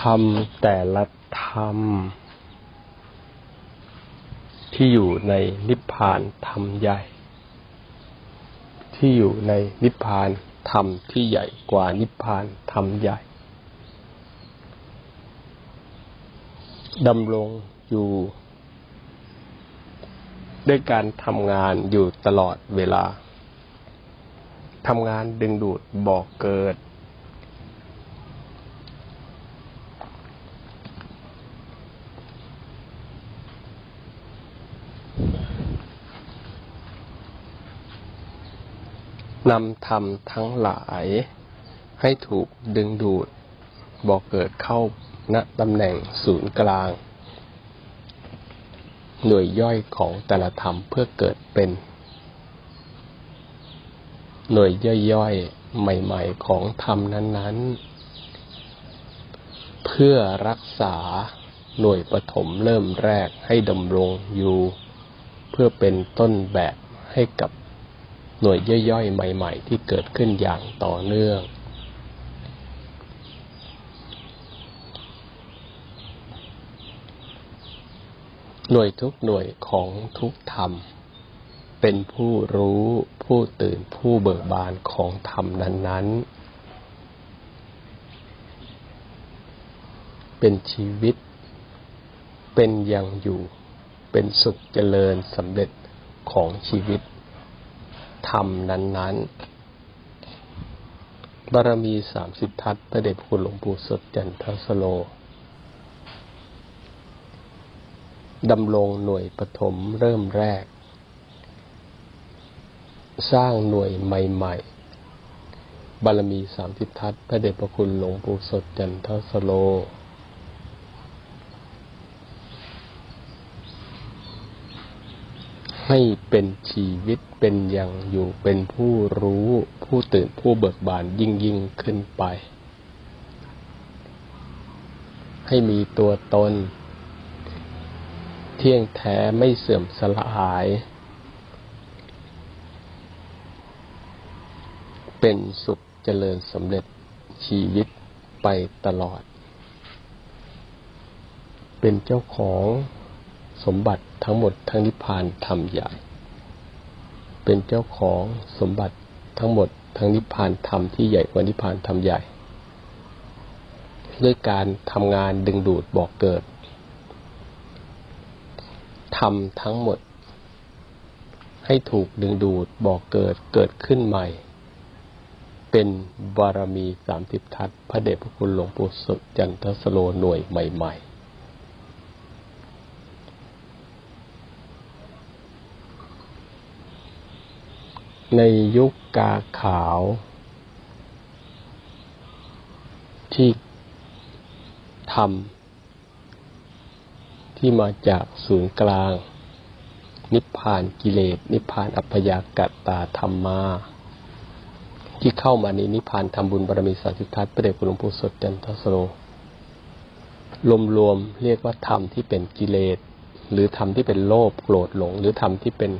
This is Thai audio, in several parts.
ธรรมแต่ละธรรม ที่อยู่ในนิพพานธรรมใหญ่ ที่อยู่ในนิพพานธรรมที่ใหญ่กว่านิพพานธรรมใหญ่ดำรงอยู่ ด้วยการทำงานอยู่ตลอดเวลาทำงานดึงดูดบอกเกิด นำธรรมทั้งหลาย ให้ถูกดึงดูดบอกเกิดเข้าณตำแหน่งศูนย์กลาง หน่วยย่อยของแต่ละธรรมเพื่อเกิดเป็น หน่วยย่อยๆ ใหม่ๆ ของธรรมนั้นๆ เพื่อรักษาหน่วยปฐมเริ่มแรกให้ดำรงอยู่ เพื่อเป็นต้นแบบให้กับ หน่วยย่อยๆ ใหม่ ๆ ที่เกิดขึ้นอย่างต่อเนื่อง หน่วยทุกหน่วยของทุกธรรม เป็นผู้รู้ผู้ตื่นผู้เบิกบานของธรรมนั้น ๆ เป็นชีวิต เป็นยังอยู่ เป็นสุขเจริญสำเร็จของชีวิต ธรรมนั้น ๆ บารมีสามสิบทัศพระเดชพระคุณหลวงปู่สดจันทสโล ดำรงหน่วยปฐมเริ่มแรก สร้างหน่วยใหม่ ๆ บารมีสามสิบทัศพระเดชพระคุณหลวงปู่สดจันทสโล ให้เป็นชีวิตเป็นอย่างอยู่เป็นผู้รู้ผู้ตื่นผู้เบิกบานยิ่งยิ่งขึ้นไป ให้มีตัวตน เที่ยงแท้ไม่เสื่อมสลาย เป็นสุขเจริญสำเร็จชีวิตไปตลอด เป็นเจ้าของ สมบัติทั้งหมดทั้งนิพพานธรรมใหญ่ เป็นเจ้าของสมบัติทั้งหมดทั้งนิพพานธรรมที่ใหญ่กว่านิพพานธรรมใหญ่ ด้วยการทำงานดึงดูดบอกเกิดทำทั้งหมด ให้ถูกดึงดูดบอกเกิดเกิดขึ้นใหม่ เป็นบารมีสามสิบทัศพระเดชพระคุณหลวงปู่สุดจันทสโลหน่วยใหม่ ๆ ในยุคกาขาว ที่ทำที่มาจากศูนย์กลาง นิพพานกิเลส นิพพานอัพยากตาธรรมา ที่เข้ามาในนิพพานทำบุญบารมีสาสิทัศน์พระเดชคุณหลวงปู่สดจันทสโลรวมๆเรียกว่าธรรมที่เป็นกิเลส หรือธรรมที่เป็นโลภโกรธหลง หรือธรรมที่เป็น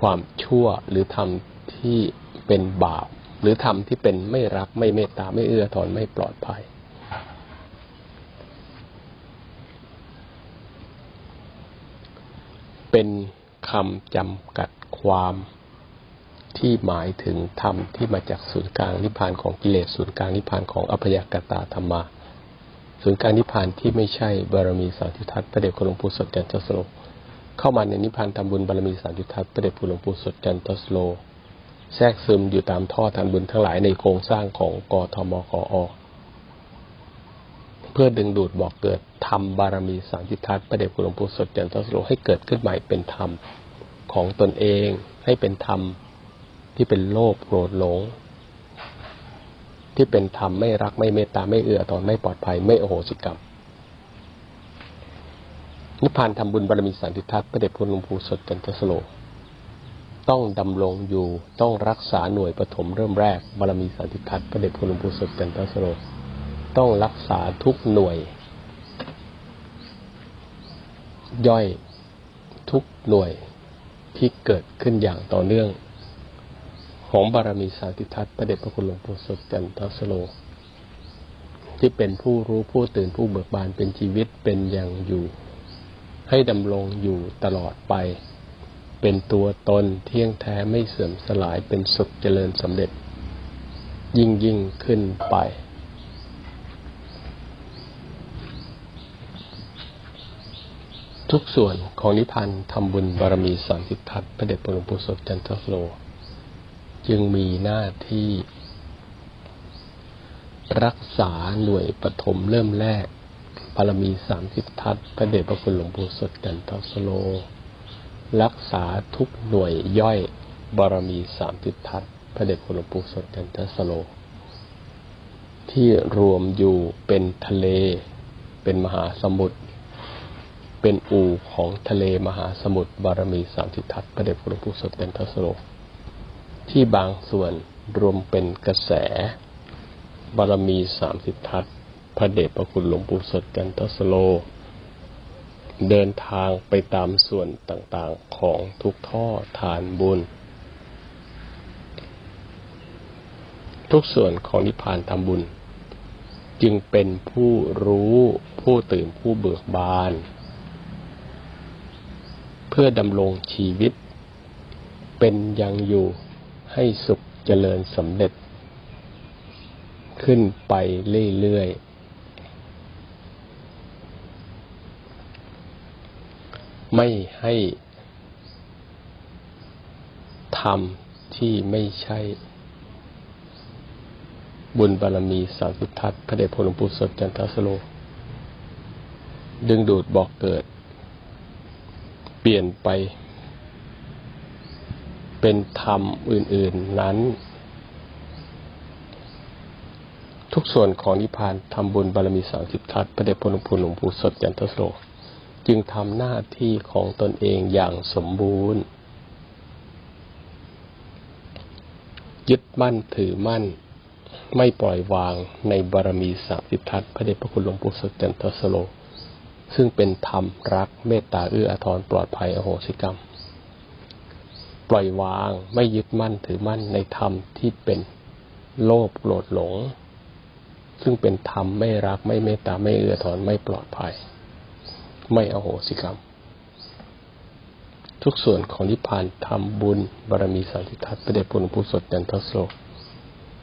ความชั่วหรือธรรมที่เป็นบาป หรือธรรมที่เป็นไม่รักไม่เมตตาไม่เอื้อทอนไม่ปลอดภัย เป็นคำจำกัดความที่หมายถึงธรรมที่มาจากศูนย์กลางนิพพานของกิเลสศูนย์กลางนิพพานของอภยากตาธรรมาศูนย์กลางนิพพานที่ไม่ใช่บารมีสาธิทัศน์พระเดชคุณหลวงปู่สดจันทสโล เข้ามาในนิพพานทำบุญบารมีสามจุดทัศน์พระเดชพระหลวงปู่สดจันทสโล แทรกซึมอยู่ตามท่อทานบุญทั้งหลายในโครงสร้างของกทมกอเพื่อดึงดูดบอกเกิดธรรมบารมีสามจุดทัศน์พระเดชพระหลวงปู่สดจันทสโลให้เกิดขึ้นใหม่เป็นธรรมของตนเองให้เป็นธรรมที่เป็นโลภโกรธหลง ที่เป็นธรรมไม่รักไม่เมตตาไม่เอื้อตอนไม่ปลอดภัยไม่โอโหสิกรรม นิพพานทำบุญบารมีสันติทัศน์พระเดชพระหลวงปู่สดจันทสโล ต้องดำรงอยู่ต้องรักษาหน่วยปฐมเริ่มแรกบารมีสันติทัศน์พระเดชพระหลวงปู่สดจันทสโล ต้องรักษาทุกหน่วย ย่อยทุกหน่วยที่เกิดขึ้นอย่างต่อเนื่อง ของบารมีสันติทัศน์พระเดชพระคุณหลวงปู่สดจันทสโล ที่เป็นผู้รู้ผู้ตื่นผู้เบิกบานเป็นชีวิตเป็นอย่างอยู่ ให้ดำรงอยู่ตลอดไป เป็นตัวตนเที่ยงแท้ไม่เสื่อมสลายเป็นสุขเจริญสำเร็จ ยิ่งยิ่งขึ้นไป ทุกส่วนของนิพพานทำบุญบารมีสามสิบทัศพระเดชพระหลวงปู่สดจันทสโล จึงมีหน้าที่ รักษาหน่วยปฐมเริ่มแรก บารมีสามสิบทัศพระเดชพระคุณหลวงปู่สดจันทสโล รักษาทุกหน่วยย่อยบารมีสามสิบทัศพระเดชพระหลวงปู่สดจันทสโล ที่รวมอยู่เป็นทะเล เป็นมหาสมุทรเป็นอู่ของทะเลมหาสมุทรบารมีสามสิบทัศพระเดชพระหลวงปู่สดจันทสโล ที่บางส่วนรวมเป็นกระแสบารมีสามสิบทัศ พระเดชพระคุณหลวงปู่สดจันทสโล เดินทางไปตามส่วนต่างๆของทุกท่อทานบุญ ทุกส่วนของนิพพานทำบุญ จึงเป็นผู้รู้ผู้ตื่นผู้เบิกบาน เพื่อดำรงชีวิต เป็นยังอยู่ให้สุขเจริญสำเร็จขึ้นไปเรื่อยๆ ไม่ให้ทำที่ไม่ใช่ บุญบารมีสามสิบทัศพระเดชพระหลวงปู่สดจันทสโล ดึงดูดบอกเกิด เปลี่ยนไป เป็นธรรมอื่น ๆนั้น ทุกส่วนของนิพพานทำบุญบารมีสามสิบทัศพระเดชพระหลวงปู่หลวงปู่สดจันทสโล จึงทำหน้าที่ของตนเองอย่างสมบูรณ์ ยึดมั่นถือมั่น ไม่ปล่อยวางในบารมีสามสิบทัศพระเดชพระคุณหลวงปู่สดจันทสโล ซึ่งเป็นธรรมรักเมตตาเอื้ออาทรปลอดภัยอโหสิกรรม ปล่อยวางไม่ยึดมั่นถือมั่นในธรรมที่เป็นโลภโกรธหลง ซึ่งเป็นธรรมไม่รักไม่เมตตาไม่เอื้ออาทรไม่ปลอดภัย ไม่อโหสิกรรม ทุกส่วนของนิพพานทำบุญบารมีสามสิทัตพระเดชพระหลวงปู่สดจันทโล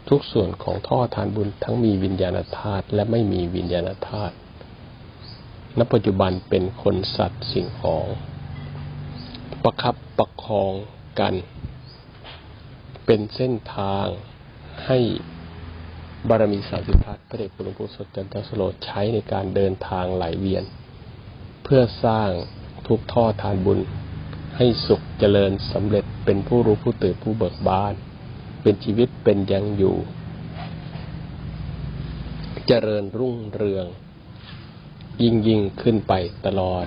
ทุกส่วนของท่อทานบุญทั้งมีวิญญาณธาตุและไม่มีวิญญาณธาตุณปัจจุบันเป็นคนสัตว์สิ่งของ ประคับประคองกัน เป็นเส้นทางให้บารมีสามสิบทัศพระเดชพระหลวงปู่สดจันทสโลใช้ในการเดินทางไหลเวียน เพื่อสร้างทุกท่อทานบุญ ให้สุขเจริญสำเร็จเป็นผู้รู้ผู้ตื่นผู้เบิกบาน เป็นชีวิตเป็นยังอยู่ เจริญรุ่งเรือง ยิ่งยิ่งขึ้นไปตลอด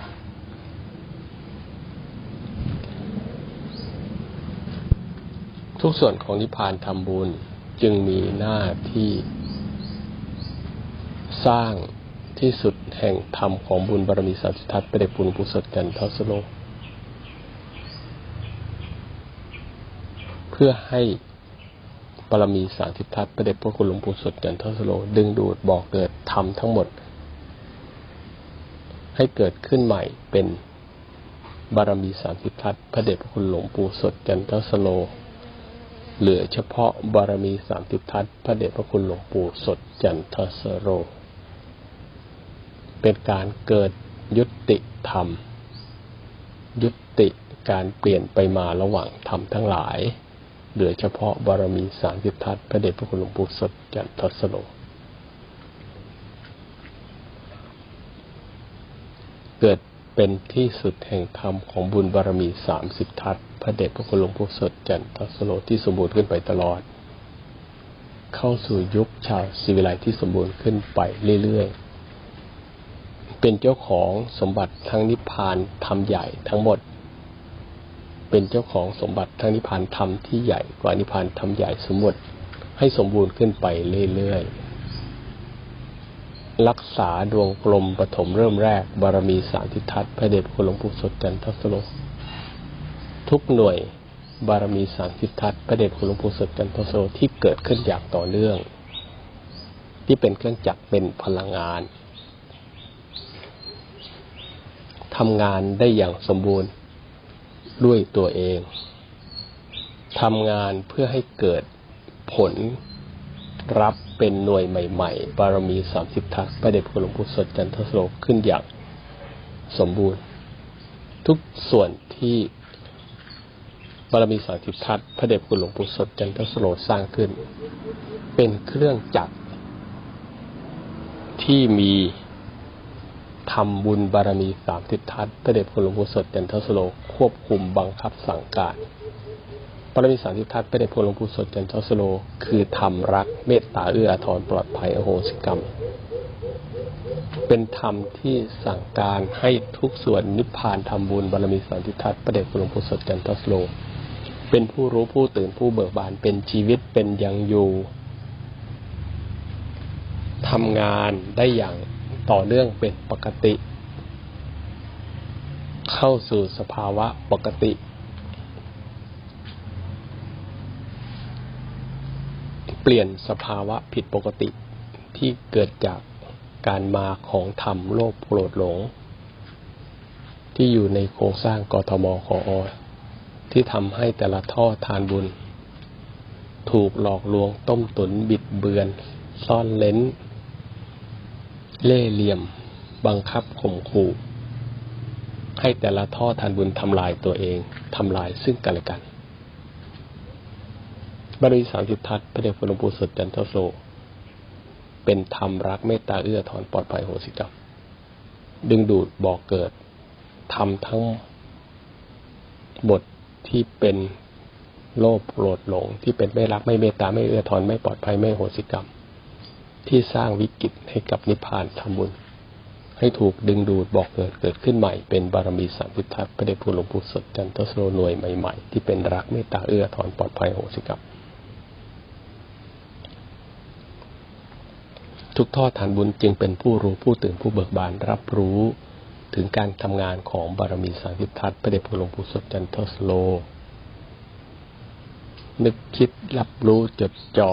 ทุกส่วนของนิพพานทำบุญจึงมีหน้าที่ สร้าง ที่สุดแห่งธรรมของบุญบารมีสัจทัตไปได้ปุญปุสดกันทัสโลเพื่อให้บารมีสามสิทัศพระเดชพระคุณหลวงปู่สดจันทสโลดึงดูดบอกเกิดทำทั้งหมด ให้เกิดขึ้นใหม่เป็นบารมีสามสิทัศพระเดชพระคุณหลวงปู่สดจันทสโล เหลือเฉพาะบารมีสามสิบทัศพระเดชพระคุณหลวงปู่สดจันทสโล เป็นการเกิดยุติธรรม ยุติการเปลี่ยนไปมาระหว่างธรรมทั้งหลาย เหลือเฉพาะบารมีสามสิบทัศพระเดชพระคุณหลวงปู่สดจันทสโลเกิดเป็นที่สุดแห่งธรรมของบุญบารมีสามสิบทัศพระเดชพระคุณหลวงปู่สดจันทสโลที่สมบูรณ์ขึ้นไปตลอด เข้าสู่ยุคชาวศิวิไลที่สมบูรณ์ขึ้นไปเรื่อยๆ เป็นเจ้าของสมบัติทั้งนิพพานธรรมใหญ่ทั้งหมด เป็นเจ้าของสมบัติทั้งนิพพานธรรมที่ใหญ่กว่านิพพานธรรมใหญ่สมมติให้สมบูรณ์ขึ้นไปเรื่อยๆ รักษาดวงกลมปฐมเริ่มแรก บารมีสามทิทัศพระเดชคุณหลวงปู่สดจันทสโลทุกหน่วยบารมีสามทิทัศพระเดชคุณหลวงปู่สดจันทสโลที่เกิดขึ้นอย่างต่อเนื่อง ที่เป็นเครื่องจักรเป็นพลังงาน ทำงานได้อย่างสมบูรณ์ด้วยตัวเองทำงานเพื่อให้เกิดผลรับเป็นหน่วยใหม่ๆ บารมีสามสิบทัศพระเดชพระหลวงปู่สดจันทสโลขึ้นอย่างสมบูรณ์ ทุกส่วนที่บารมีสามสิบทัศพระเดชพระหลวงปู่สดจันทสโลสร้างขึ้น เป็นเครื่องจักรที่มี ทำบุญบารมีสามสิบทัศพระเดชพระหลวงปู่สดจันทสโลควบคุมบังคับสั่งการบารมีสามสิบทัศพระเดชพระหลวงปู่สดจันทสโล คือธรรมรักเมตตาเอื้ออาทรปลอดภัยอโหสิกรรม เป็นธรรมที่สั่งการให้ทุกส่วนนิพพานทำบุญบารมีสามสิบทัศพระเดชพระหลวงปู่สดจันทสโล เป็นผู้รู้ผู้ตื่นผู้เบิกบานเป็นชีวิตเป็นยังอยู่ทำงานได้อย่าง ต่อเนื่องเป็นปกติ เข้าสู่สภาวะปกติ เปลี่ยนสภาวะผิดปกติที่เกิดจากการมาของธรรมโลภโกรธหลง ที่อยู่ในโครงสร้างกทมขออที่ทำให้แต่ละท่อทานบุญ ถูกหลอกลวงต้มตุนบิดเบือน ซ่อนเล้น เล่เหลี่ยม บังคับข่มขู่ให้แต่ละท่อทานบุญทำลายตัวเองทำลายซึ่งกันและกันบริสามสิบทัศพระเดชพระหลวงปู่สดจันทโสเป็นธรรมรักเมตตาเอื้อถอนปลอดภัยโหสิกรรมดึงดูดบอกเกิดทำทั้งบทที่เป็นโลภโกรธหลงที่เป็นไม่รักไม่เมตตาไม่เอื้อทอนไม่ปลอดภัยไม่โหสิกรรม ที่สร้างวิกฤตให้กับนิพพานทำบุญ ให้ถูกดึงดูดบอกเกิดเกิดขึ้นใหม่เป็นบารมีสามพุทธัพระเดชพระหลวงปู่สดจันทสโลนวยใหม่ๆ ที่เป็นรักเมตตาเอื้อทอนปลอดภัยโหสิกรรมทุกทอดฐานบุญจึงเป็นผู้รู้ผู้ตื่นผู้เบิกบานรับรู้ถึงการทำงานของบารมีสามสิบทัศพระเดชพระหลวงปู่สดจันทสโลนึกคิดรับรู้จดจ่อ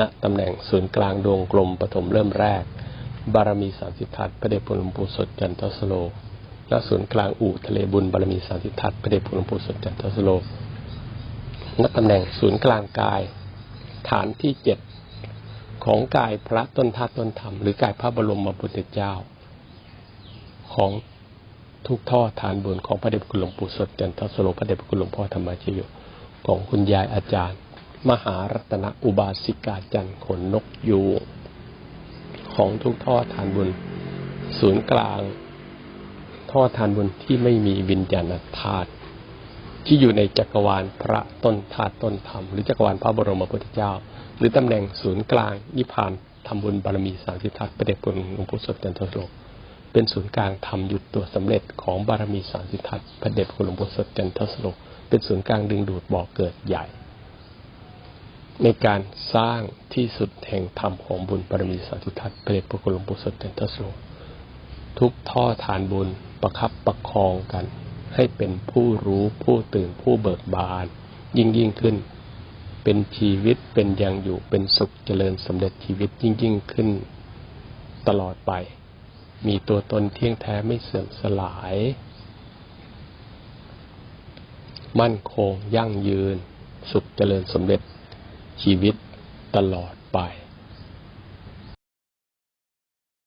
ณตำแหน่งศูนย์กลางดวงกลมปฐมเริ่มแรก บารมีสามสิบทัศพระเดชพระหลวงปู่สดจันทสโลณศูนย์กลางอู่ทะเลบุญบารมีสามสิบทัศพระเดชพระหลวงปู่สดจันทสโลณตำแหน่งศูนย์กลางกาย ฐานที่เจ็ดของกายพระต้นธาตุต้นธรรมหรือกายพระบรมพุทธเจ้า ของทุกท่อทานบุญของพระเดชคุณหลวงปู่สดจันทสโลพระเดชคุณหลวงพ่อธรรมชโยของคุณยายอาจารย์ มหารัตนอุบาสิกาจันขนนกยูงของทุกท่อทานบุญ ศูนย์กลาง ท่อทานบุญที่ไม่มีวิญญาณธาตุที่อยู่ในจักรวาลพระต้นธาตุต้นธรรม หรือจักรวาลพระบรมพุทธเจ้า หรือตำแหน่งศูนย์กลางนิพพานทำบุญบารมีสามสิบทัศพระเดชคุณหลวงปู่สดจันทสโลเป็นศูนย์กลางทำหยุดตัวสำเร็จของบารมีสามสิทัศพระเดชคุณหลวงปู่สดจันทสโลเป็นศูนย์กลางดึงดูดบ่อกเกิดใหญ่ ในการสร้างที่สุดแห่งธรรมของบุญบารมีสามสิทัศพระเดชคุณหลวงปู่สดจันทสโลทุกท่อทานบุญประคับประคองกัน ให้เป็นผู้รู้ผู้ตื่นผู้เบิกบาน ยิ่งยิ่งขึ้น เป็นชีวิตเป็นยังอยู่เป็นสุขเจริญสำเร็จชีวิตยิ่งยิ่งขึ้น ตลอดไป มีตัวตนเที่ยงแท้ไม่เสื่อมสลาย มั่นคงยั่งยืน สุขเจริญสำเร็จ ชีวิตตลอดไป